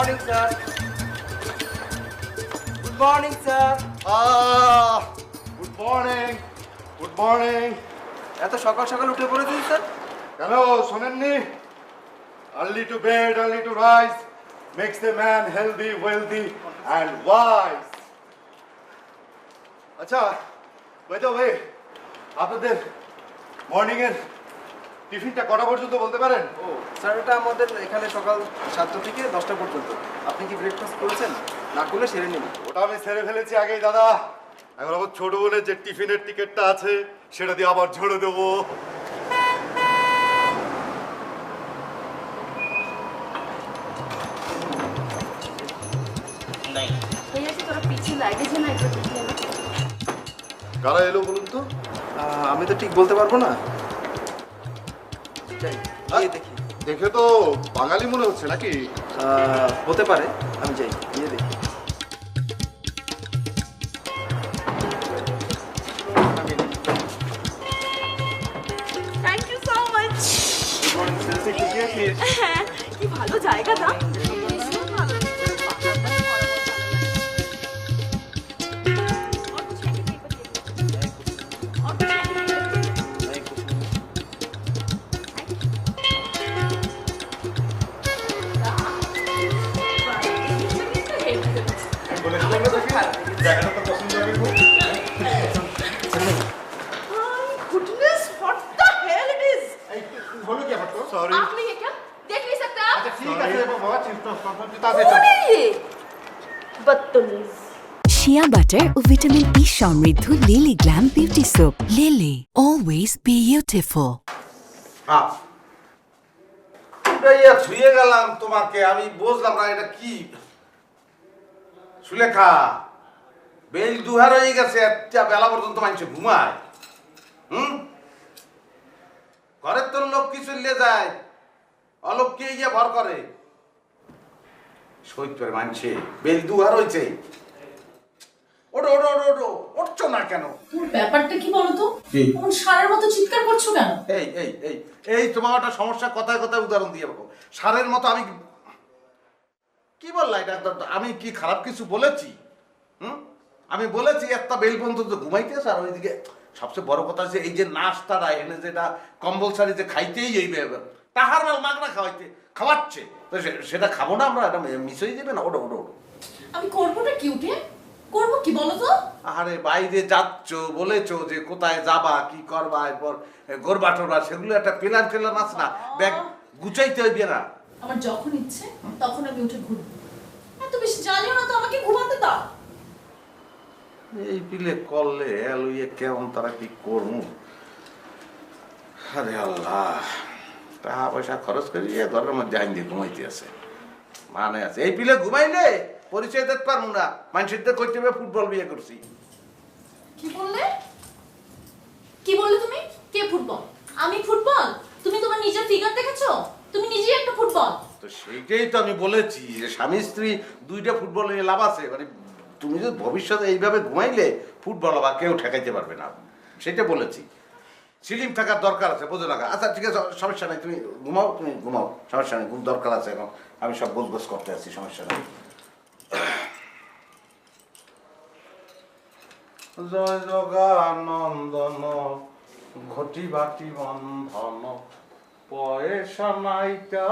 morning, sir. Good morning, sir. Ah, good morning. Good morning. এত সকাল সকাল উঠে পড়েছেন স্যার কেন শোনেননি early to bed early to rise makes the man healthy wealthy and wise আচ্ছা ওই তো ভাই আপনাদের মর্নিংয়ের টিফিনটা কটা পর্যন্ত বলতে পারেন? ও স্যার এটা আমাদের এখানে সকাল সাতটা থেকে দশটা পর্যন্ত। আপনি কি ব্রেকফাস্ট করেছেন? না করলে সেরে নিন ওটা আমি সেরে ফেলেছি আগেই দাদা। এখন আমার ছোট বোনের যে টিফিনের টিকিটটা আছে সেটা দিয়ে আবার ঝরে দেবো। কারা এলো বলুন তো? আমি তো ঠিক বলতে পারব না। যাই গিয়ে দেখি। দেখে তো বাঙালি মনে হচ্ছে নাকি? আহ, হতে পারে আমি যাই গিয়ে দেখি। goodness, what the hell it is? Sorry आप नहीं है क्या? देख नहीं सकते आप? ঠিক আছে कौन है ये? बदतमीज শিয়া বাটার ও ভিটামিন ই সমৃদ্ধ Lily glam beauty soap Lily always beautiful উঠাইয়া ছুঁয়ে গেলাম তোমাকে আমি বুঝলাম না এটা কি সুলেখা বেল দুহার হয়ে গেছে একটা বেলা পর্যন্ত মানুষ ঘুমায়। হুম? ঘরের তোর লোক কি চললে যায় অলক্ষে গিয়ে ভর করে। সৈত্যের মানছে বেল দুহার হয়েছে। ওটো ওটো ওটো ওটো উঠছো না কেন? তোর ব্যাপারটা কি বলতো? কোন সারের মতো চিৎকার করছ কেন? এই এই এই এই তোমার একটা সমস্যা কথায় কথায় উদাহরণ দিয়ে বলো সারের মতো আমি কি বললা এটা? আমি কি খারাপ কিছু বলেছি? হুম? আমি বলেছি একটা বেল পর্যন্ত ঘুমাইতেছে আর ওইদিকে সবচেয়ে বড় কথা হচ্ছে এই যে নাস্তাটা এনে যেটা কম্পালসারি যে খাইতেই এই তাহার মাল মাগনা খাওয়াইতে খাওয়াচ্ছে। তো সেটা খাব না আমরা এটা মিস হয়ে যাবে না ওটা ওটা ওটা আমি করবোটা কি উঠে? করব কি বলো তো? আরে বাইরে যাচ্ছ বলেছ যে কোথায় যাবা কি করবা এরপর গোরবা টোরবা সেগুলো একটা প্ল্যান ট্যালান আছে না। ব্যাগ গুছাইতে হইবে না। আমার যখন ইচ্ছে তখন আমি উঠে ঘুরবো এত বেশি জানিও না তো আমাকে ঘুমাতে দাও। এই পিলে করলে লইয়ে কেমন তারা কি করব আরে আল্লাহ টাকা পয়সা খরচ করিয়ে ঘরের মধ্যে আইন দিয়ে ঘুমাইতে আছে। মানে আছে। এই পিলে ঘুমাইলে পরিচয় দিতে পারব না। কইতে হবে ফুটবল বিয়ে করছি। কি বললে? কি বললে তুমি? কে ফুটবল? আমি ফুটবল? তুমি তোমার নিজের ফিগার দেখেছ? তুমি নিজেই একটা ফুটবল। তো সেইটাই তো আমি বলেছি যে স্বামী স্ত্রী দুইটা ফুটবল নিয়ে লাভ আছে। মানে তুমি যদি ভবিষ্যতে এইভাবে ঘুমাইলে ফুটবল বা কেউ ঠেকাইতে পারবে না। সেটা বলেছি। সিলিম থাকার দরকার আছে, বোঝো না আচ্ছা ঠিক আছে, সমস্যা নেই, তুমি ঘুমাও তুমি ঘুমাও, সমস্যা নেই, ঘুম দরকার আছে এখন। আমি সব গোছ করতে আছি, সমস্যা নেই। জয় জগানন্দন ঘটি বাটি বন্ধন? পয়সা নাইকা